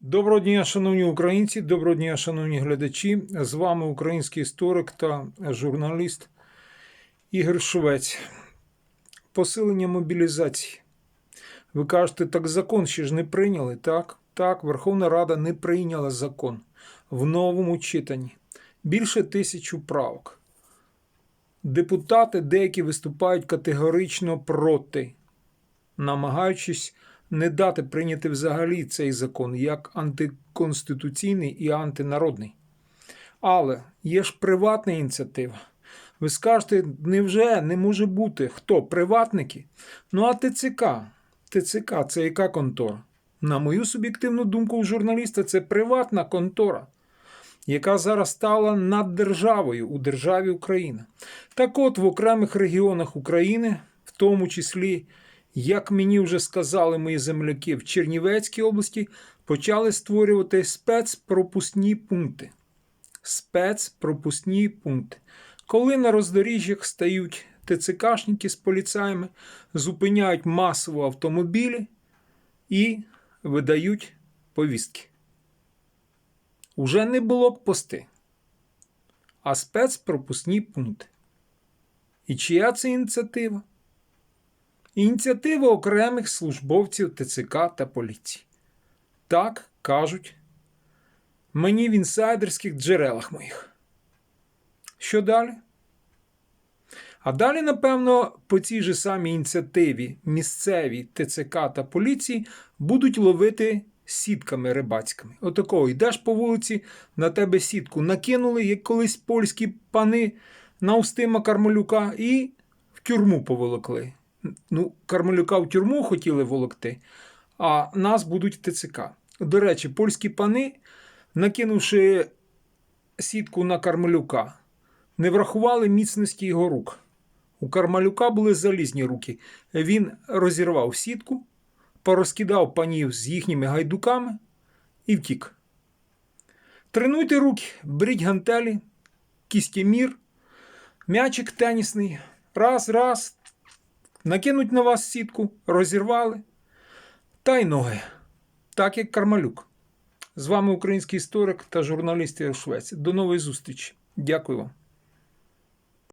Доброго дня, шановні українці, доброго дня, шановні глядачі. З вами український історик та журналіст Ігор Швець. Посилення мобілізації. Ви кажете, так закон ще ж не прийняли, так? Так, Верховна Рада не прийняла закон в новому читанні. Більше тисячу правок. Депутати деякі виступають категорично проти, намагаючись не дати прийняти взагалі цей закон як антиконституційний і антинародний. Але є ж приватна ініціатива. Ви скажете, невже не може бути хто? Приватники? Ну а ТЦК. ТЦК це яка контора? На мою суб'єктивну думку, у журналіста це приватна контора, яка зараз стала над державою у державі Україна. Так от в окремих регіонах України, в тому числі як мені вже сказали мої земляки в Чернівецькій області, почали створювати спецпропускні пункти. Спецпропускні пункти. Коли на роздоріжжях стають ТЦКшники з поліцаями, зупиняють масово автомобілі і видають повістки. Уже не блокпости, а спецпропускні пункти. І чия це ініціатива? Ініціатива окремих службовців ТЦК та поліції. Так кажуть мені в інсайдерських джерелах моїх. Що далі? А далі, напевно, по цій же самій ініціативі місцеві ТЦК та поліції будуть ловити сітками рибацькими. Отакого йдеш по вулиці, на тебе сітку накинули, як колись польські пани на Устима Кармалюка, і в тюрму поволокли. Ну, Кармалюка в тюрму хотіли волокти, а нас будуть ТЦК. До речі, польські пани, накинувши сітку на Кармалюка, не врахували міцності його рук. У Кармалюка були залізні руки. Він розірвав сітку, порозкидав панів з їхніми гайдуками і втік. Тренуйте руки, беріть гантелі, кістімір, м'ячик тенісний. Раз, раз, накинуть на вас сітку, розірвали. Та й ноги. Так як Кармалюк. З вами український історик та журналіст Швець. До нової зустрічі. Дякую вам.